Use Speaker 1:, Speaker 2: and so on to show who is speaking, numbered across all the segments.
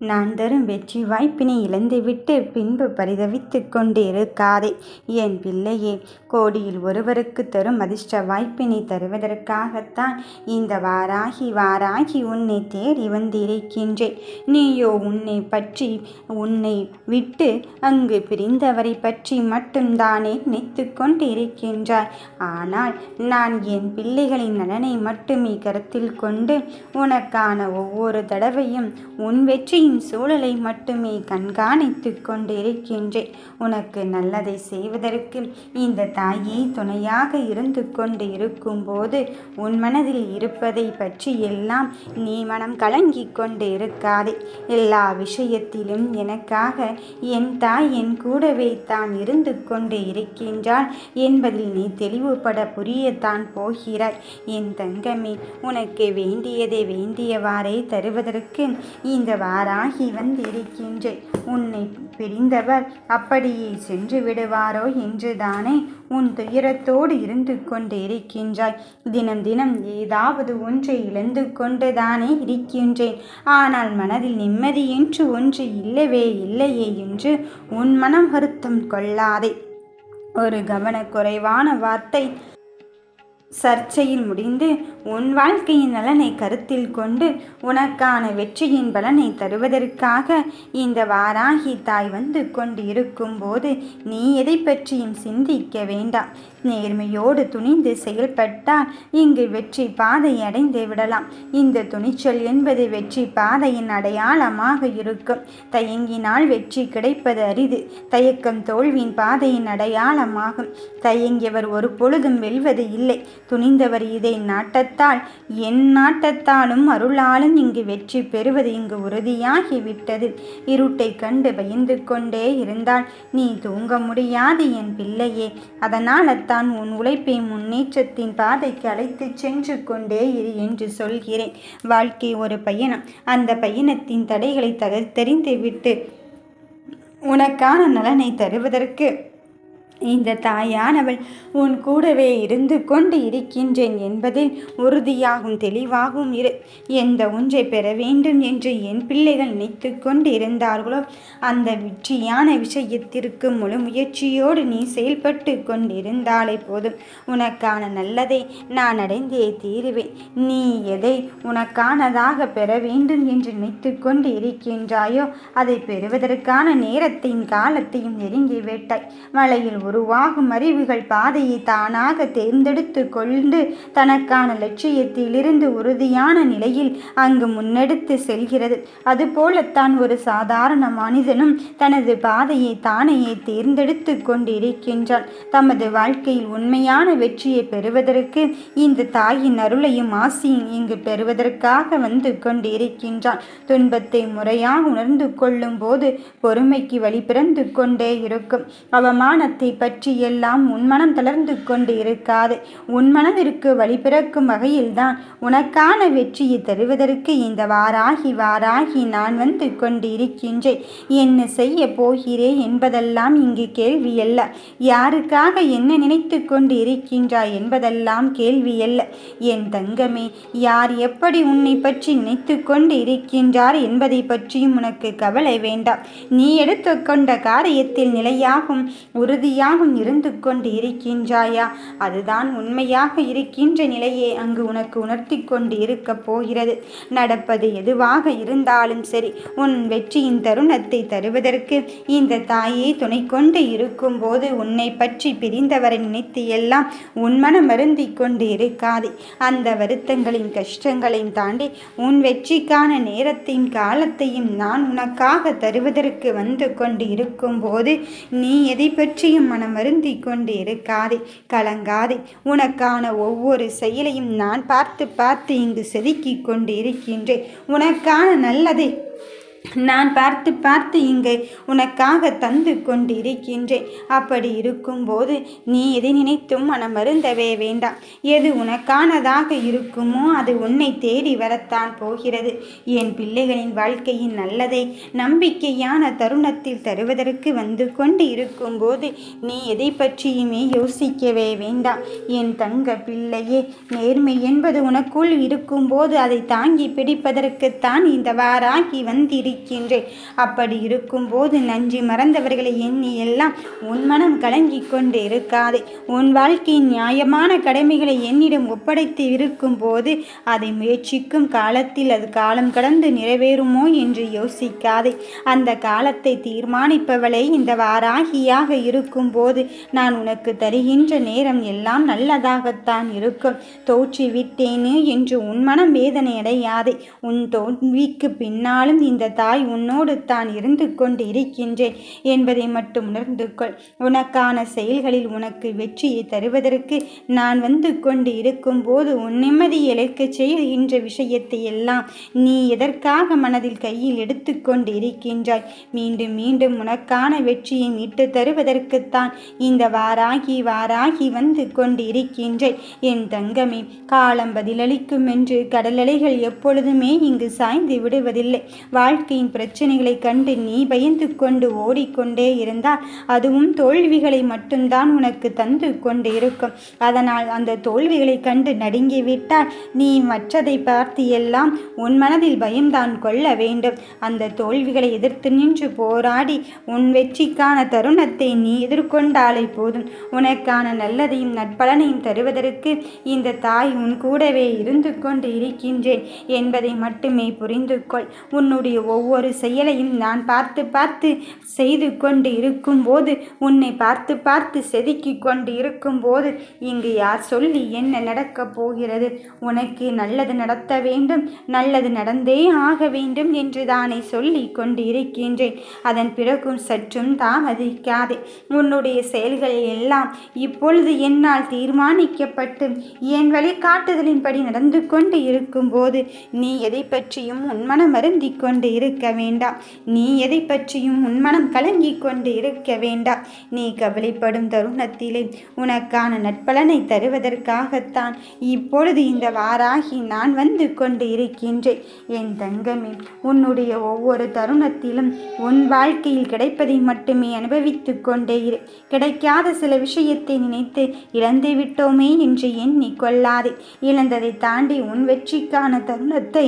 Speaker 1: நான் தரும் வெற்றி வாய்ப்பினை இழந்துவிட்டு பின்பு பரிதவித்து கொண்டிருக்காதே. என் பிள்ளையே கோடியில் ஒருவருக்கு தரும் அதிர்ஷ்ட வாய்ப்பினை தருவதற்காகத்தான் இந்த வாராகி வாராகி உன்னை தேடி வந்திருக்கின்றேன். நீயோ உன்னை பற்றி உன்னை விட்டு அங்கு பிரிந்தவரை பற்றி மட்டும்தானே நினைத்து கொண்டிருக்கின்றாய். ஆனால் நான் என் பிள்ளைகளின் நலனை மட்டுமே கருத்தில் கொண்டு உனக்கான ஒவ்வொரு தடவையும் உன் வெற்றி வாழ்க்கையின் சூழலை மட்டுமே கண்காணித்து கொண்டிருக்கின்றேன். உனக்கு நல்லதை செய்வதற்கு இந்த தாயே துணையாக இருந்து கொண்டு இருக்கும்போது உன் மனதில் இருப்பதை பற்றி எல்லாம் நீ மனம் கலங்கி கொண்டு இருக்காதே எல்லா விஷயத்திலும் எனக்காக என் தாய் என் கூடவே தான் இருந்து கொண்டு இருக்கின்றாள் என்பதில் நீ தெளிவுபட புரியத்தான் போகிறாய். என் தங்கமே உனக்கு வேண்டியதை வேண்டியவாறே தருவதற்கு இந்த வாரா ஆகி வந்திருக்கின்றேன் உன்னை பிரிந்தவர் அப்படியே சென்று விடுவாரோ என்றுதானே உன் துயரத்தோடு இருந்து கொண்டு இருக்கின்றாய் தினம் தினம் ஏதாவது ஒன்றை இழந்து கொண்டுதானே இருக்கின்றேன். ஆனால் மனதில் நிம்மதி என்று ஒன்று இல்லவே இல்லையே என்று உன் மனம் வருத்தம் கொள்ளாதே. ஒரு கவனக்குறைவான வார்த்தை. சர்ச்சையில் முடிந்து உன் வாழ்க்கையின் நலனை கருத்தில் கொண்டு உனக்கான வெற்றியின் பலனை தருவதற்காக இந்த வாராகி தாய் வந்து கொண்டு இருக்கும்போது நீ எதை பற்றியும் சிந்திக்க வேண்டாம். நேர்மையோடு துணிந்து செயல்பட்டால் இங்கு வெற்றி பாதை அடைந்து விடலாம். இந்த துணிச்சல் என்பது வெற்றி பாதையின் அடையாளமாக இருக்கும். தயங்கினால் வெற்றி கிடைப்பது அரிது. தயக்கம் தோல்வியின் பாதையின் அடையாளமாகும். தயங்கியவர் ஒரு பொழுதும் வெல்வது இல்லை. துணிந்தவர் இதை நாட்டத்தால் என் நாட்டத்தாலும் அருளாலும் இங்கு வெற்றி பெறுவது இங்கு உறுதியாகிவிட்டது இருட்டை கண்டு பயந்து கொண்டே இருந்தால் நீ தூங்க முடியாது என் பிள்ளையே. அதனால் தான் உன் உழைப்பை முன்னேற்றத்தின் பாதைக்கு அழைத்து சென்று கொண்டே இரு என்று சொல்கிறேன். வாழ்க்கை ஒரு பயணம். அந்த பயணத்தின் தடைகளை தகர்த்தெறிந்து விட்டு உனக்கான நலனை தருவதற்கு இந்த தாயானவள் உன் கூடவே இருந்து கொண்டு இருக்கின்றேன் என்பதில் உறுதியாகும் தெளிவாகவும் இரு. எந்த ஒன்றை பெற வேண்டும் என்று என் பிள்ளைகள் நினைத்து கொண்டு இருந்தார்களோ அந்த வெற்றியான விஷயத்திற்கு முழு முயற்சியோடு நீ செயல்பட்டு கொண்டிருந்தாலே போதும். உனக்கான நல்லதை நான் அடைந்தே தீருவேன். நீ எதை உனக்கானதாக பெற வேண்டும் என்று நினைத்து கொண்டு இருக்கின்றாயோ அதை பெறுவதற்கான நேரத்தையும் காலத்தையும் நெருங்கி விட்டாய். மலையில் உருவாகும் அறிவுகள் பாதையை தானாக தேர்ந்தெடுத்து கொண்டு தனக்கான லட்சியத்திலிருந்து உறுதியான நிலையில் அங்கு முன்னெடுத்து செல்கிறது. அதுபோலத்தான் ஒரு சாதாரண மனிதனும் தனது பாதையை தானையே தேர்ந்தெடுத்து கொண்டிருக்கின்றான். தமது வாழ்க்கையில் உண்மையான வெற்றியை பெறுவதற்கு இந்த தாயின் அருளையும் ஆசியும் இங்கு பெறுவதற்காக வந்து கொண்டிருக்கின்றான். துன்பத்தை முறையாக உணர்ந்து கொள்ளும் போது பொறுமைக்கு வழி பிறந்து கொண்டே இருக்கும். அவமானத்தை பற்றி எல்லாம் உன்மனம் தளர்ந்து கொண்டு இருக்காது. உன் மனதிற்கு வகையில்தான் உனக்கான வெற்றியை தருவதற்கு இந்த வாராகி வாராகி நான் வந்து கொண்டு இருக்கின்றேன் என்ன செய்ய போகிறேன் என்பதெல்லாம் இங்கு கேள்வியல்ல யாருக்காக என்ன நினைத்து கொண்டு இருக்கின்றாய் என்பதெல்லாம் கேள்வியல்ல என் தங்கமே யார் எப்படி உன்னை பற்றி நினைத்து கொண்டு இருக்கின்றார் என்பதை பற்றியும் உனக்கு கவலை வேண்டாம். நீ எடுத்துக்கொண்ட காரியத்தில் நிலையாகும் உறுதியாக உண்மையாகவும் இருந்து கொண்டு இருக்கின்றாயா? அதுதான் உண்மையாக இருக்கின்ற நிலையே. அங்கு உனக்கு உணர்த்தி கொண்டு இருக்கப் போகிறது. நடப்பது எதுவாக இருந்தாலும் சரி உன் வெற்றியின் தருணத்தை தருவதற்கு இந்த தாயே துணை கொண்டு இருக்கும்போது உன்னை பற்றி பிரிந்தவரை நினைத்து எல்லாம் உன் மனம் வருந்தி கொண்டு இருக்காதே. அந்த வருத்தங்களின் கஷ்டங்களையும் தாண்டி உன் வெற்றிக்கான நேரத்தையும் காலத்தையும் நான் உனக்காக தருவதற்கு வந்து கொண்டு இருக்கும்போது நீ எதை பற்றியும் மனமருந்தி கொண்டு இருக்காதே கலங்காதே. உனக்கான ஒவ்வொரு செயலையும் நான் பார்த்து பார்த்து இங்கு செதுக்கிக் கொண்டு இருக்கின்றேன் உனக்கான நல்லதை. நான் பார்த்து பார்த்து இங்கே உனக்காக தந்து கொண்டிருக்கின்றேன். அப்படி இருக்கும்போது நீ எதை நினைத்தும் மனம் மருந்தவே வேண்டாம். எது உனக்கானதாக இருக்குமோ அது உன்னை தேடி வரத்தான் போகிறது. என் பிள்ளைகளின் வாழ்க்கையின் நல்லதை நம்பிக்கையான தருணத்தில் தருவதற்கு வந்து கொண்டு இருக்கும்போது நீ எதை பற்றியுமே யோசிக்கவே வேண்டாம். என் தங்க பிள்ளையே நேர்மை என்பது உனக்குள் இருக்கும்போது அதை தாங்கி பிடிப்பதற்குத்தான் இந்த வாராகி வந்திரு இருக்கின்றேன் அப்படி இருக்கும்போது நன்றி மறந்தவர்களை எண்ணி எல்லாம் உன் மனம் கலங்கி கொண்டு இருக்காதே உன் வாழ்க்கையின் நியாயமான கடமைகளை என்னிடம் ஒப்படைத்து இருக்கும்போது அதை முயற்சிக்கும் காலத்தில் அது காலம் கடந்து நிறைவேறுமோ என்று யோசிக்காதே. அந்த காலத்தை தீர்மானிப்பவளை இந்த வாராகியாக இருக்கும்போது நான் உனக்கு தருகின்ற நேரம் எல்லாம் நல்லதாகத்தான் இருக்கும். தோற்றிவிட்டேனே என்று உன் மனம் வேதனை அடையாதே. உன் தோல்விக்கு பின்னாலும் இந்த தாய் உன்னோடு தான் இருந்து கொண்டு இருக்கின்றேன் என்பதை மட்டும் உணர்ந்து கொள். உனக்கான செயல்களில் உனக்கு வெற்றியை தருவதற்கு நான் வந்து கொண்டு இருக்கும்போது உன் நிம்மதி இழைக்கச் செய்கின்ற விஷயத்தை எல்லாம் நீ எதற்காக மனதில் கையில் எடுத்துக்கொண்டு இருக்கின்றாய் மீண்டும் மீண்டும் உனக்கான வெற்றியை மீட்டு தருவதற்குத்தான் இந்த வாராகி வாராகி வந்து கொண்டு இருக்கின்றேன் என் தங்கமே காலம் பதிலளிக்கும் என்று கடலலைகள் எப்பொழுதுமே இங்கு சாய்ந்து விடுவதில்லை. வாழ்க்கை வாழ்க்கையின் பிரச்சனைகளை கண்டு நீ பயந்து கொண்டு ஓடிக்கொண்டே இருந்தால் அதுவும் தோல்விகளை மட்டும்தான் உனக்கு தந்து கொண்டு இருக்கும். அதனால் அந்த தோல்விகளை கண்டு நடுங்கிவிட்டால் நீ மற்றதை பார்த்து எல்லாம் உன் மனதில் பயம்தான் கொள்ள வேண்டும். அந்த தோல்விகளை எதிர்த்து நின்று போராடி உன் வெற்றிக்கான தருணத்தை நீ எதிர்கொண்டாலே போதும். உனக்கான நல்லதையும் நற்பலனையும் தருவதற்கு இந்த தாய் உன் கூடவே இருந்து கொண்டு இருக்கின்றேன் என்பதை மட்டுமே புரிந்து கொள் உன்னுடைய ஒவ்வொரு செயலையும் நான் பார்த்து பார்த்து செய்து கொண்டு இருக்கும்போது உன்னை பார்த்து பார்த்து செதுக்கி கொண்டு இருக்கும்போது இங்கு யார் சொல்லி என்ன நடக்கப் போகிறது? உனக்கு நல்லது நடத்த வேண்டும் நல்லது நடந்தே ஆக வேண்டும் என்று தானே சொல்லி கொண்டு இருக்கின்றேன் அதன் பிறகும் சற்றும் தாமதிக்காதே. உன்னுடைய செயல்கள் எல்லாம் இப்பொழுது என்னால் தீர்மானிக்கப்பட்டு என் வழிகாட்டுதலின்படி நடந்து கொண்டு இருக்கும்போது நீ எதை பற்றியும் உன் மனம் மருந்தி கொண்டு இருக்க வேண்டாம். நீ எதை பற்றியும் உன்மனம் கலங்கி கொண்டு இருக்க வேண்டாம். நீ கவலைப்படும் தருணத்திலே உனக்கான நட்பலனை தருவதற்காகத்தான் இப்பொழுது இந்த வாராகி நான் வந்து கொண்டு இருக்கின்றேன். என் தங்கமே உன்னுடைய ஒவ்வொரு தருணத்திலும் உன் வாழ்க்கையில் கிடைப்பதை மட்டுமே அனுபவித்து கொண்டே இரு. கிடைக்காத சில விஷயத்தை நினைத்து இழந்து விட்டோமே என்று எண்ணி கொள்ளாதே. இழந்ததை தாண்டி உன் வெற்றிக்கான தருணத்தை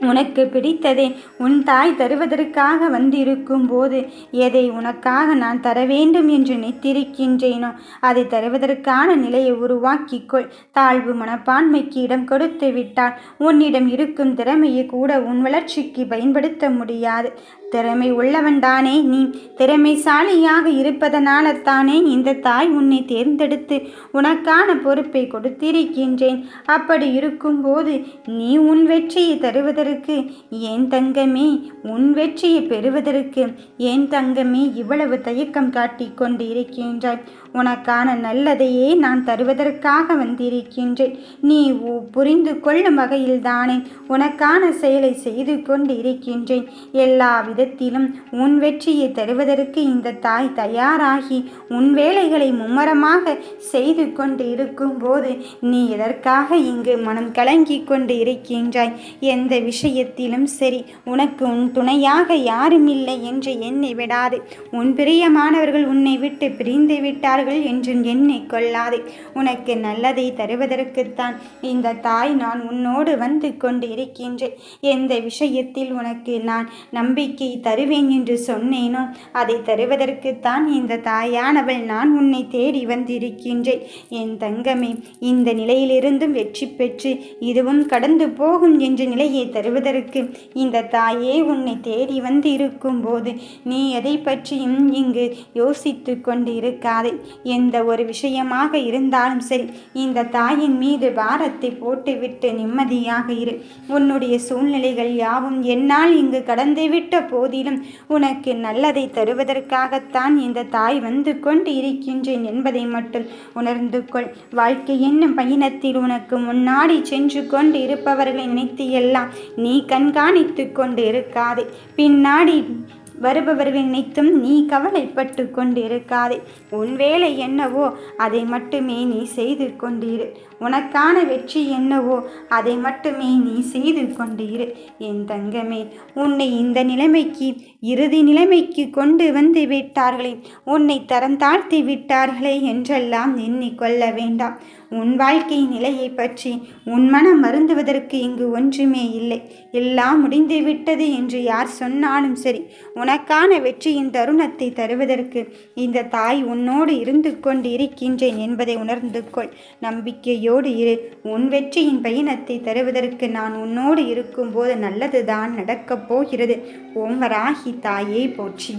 Speaker 1: உனக்கு பிடித்ததே உன் தாய் தருவதற்காக வந்திருக்கும் போது எதை உனக்காக நான் தர வேண்டும் என்று நினைத்திருக்கின்றேனோ அதை தருவதற்கான நிலையை உருவாக்கிக்கொள். தாழ்வு மனப்பான்மைக்கு இடம் கொடுத்து விட்டால் உன்னிடம் இருக்கும் திறமையை கூட உன் வளர்ச்சிக்கு பயன்படுத்த முடியாது. திறமை உள்ளவன்தானே நீ. திறமைசாலியாக இருப்பதனால தானே இந்த தாய் உன்னை தேர்ந்தெடுத்து உனக்கான பொறுப்பை கொடுத்திருக்கின்றேன். அப்படி இருக்கும்போது நீ உன் வெற்றியை தருவதற்கு ஏன் தங்கமே? உன் வெற்றியை பெறுவதற்கு ஏன் தங்கமே? இவ்வளவு தயக்கம் காட்டிக்கொண்டு இருக்கின்றாய் உனக்கான நல்லதையே நான் தருவதற்காக வந்திருக்கின்றேன். நீ புரிந்து கொள்ளும் வகையில் தானே உனக்கான செயலை செய்து கொண்டு இருக்கின்றேன் எல்லா இடத்திலும் உன் வெற்றியை தருவதற்கு இந்த தாய் தயாராகி உன் வேலைகளை மும்மரமாக செய்து கொண்டு இருக்கும்போது நீ எதற்காக இங்கு மனம் கலங்கி கொண்டு இருக்கின்றாய் எந்த விஷயத்திலும் சரி உனக்கு உன் துணையாக யாரும் இல்லை என்று எண்ணி விடாது. உன் பிரியமானவர்கள் உன்னை விட்டு பிரிந்து விட்டார்கள் என்றும் எண்ணெய் கொள்ளாது உனக்கு நல்லதை தருவதற்குத்தான் இந்த தாய் நான் உன்னோடு வந்து கொண்டு இருக்கின்றேன் எந்த விஷயத்தில் உனக்கு நான் நம்பிக்கை தருவேன் என்று சொன்னேனோ அதை தருவதற்குத்தான் இந்த தாயானவள் நான் உன்னை தேடி வந்திருக்கின்றேன். என் தங்கமே இந்த நிலையிலிருந்தும் வெற்றி பெற்று இதுவும் கடந்து போகும் என்ற நிலையை தருவதற்கு இந்த தாயே உன்னை தேடி வந்து இருக்கும்போது நீ எதை பற்றியும் இங்கு யோசித்து கொண்டு இருக்காதே எந்த ஒரு விஷயமாக இருந்தாலும் சரி இந்த தாயின் மீது பாரத்தை போட்டுவிட்டு நிம்மதியாக இரு. உன்னுடைய சூழ்நிலைகள் யாவும் என்னால் இங்கு கடந்துவிட்ட போதிலும் உனக்கு நல்லதை தருவதற்காகத்தான் இந்த தாய் வந்து கொண்டு இருக்கின்றேன் என்பதை மட்டும் உணர்ந்து கொள். வாழ்க்கை என்னும் பயணத்தில் உனக்கு முன்னாடி சென்று கொண்டு இருப்பவர்களை நினைத்து எல்லாம் நீ கண்காணித்து கொண்டு இருக்காதே பின்னாடி வருபவர்கள் நினைத்தும் நீ கவலைப்பட்டு கொண்டிருக்காதே. உன் வேலை என்னவோ அதை மட்டுமே நீ செய்து கொண்டிரு. உனக்கான வெற்றி என்னவோ அதை மட்டுமே நீ செய்து கொண்டிரு. என் தங்கமே உன்னை இந்த நிலைமைக்கு இறுதி நிலைமைக்கு கொண்டு வந்து விட்டார்களே. உன்னை தரம் தாழ்த்தி விட்டார்களே என்றெல்லாம் எண்ணிக்கொள்ள வேண்டாம். உன் வாழ்க்கை நிலையை பற்றி உன் மனம் மருந்துவதற்கு இங்கு ஒன்றுமே இல்லை. எல்லாம் முடிந்து விட்டது என்று யார் சொன்னாலும் சரி உனக்கான வெற்றியின் தருணத்தை தருவதற்கு இந்த தாய் உன்னோடு இருந்து கொண்டு இருக்கின்றேன் என்பதை உணர்ந்து கொள். நம்பிக்கையோடு இரு. உன் வெற்றியின் பயணத்தை தருவதற்கு நான் உன்னோடு இருக்கும்போது நல்லதுதான் நடக்கப் போகிறது. ஓம் வராகி தாயே போற்றி.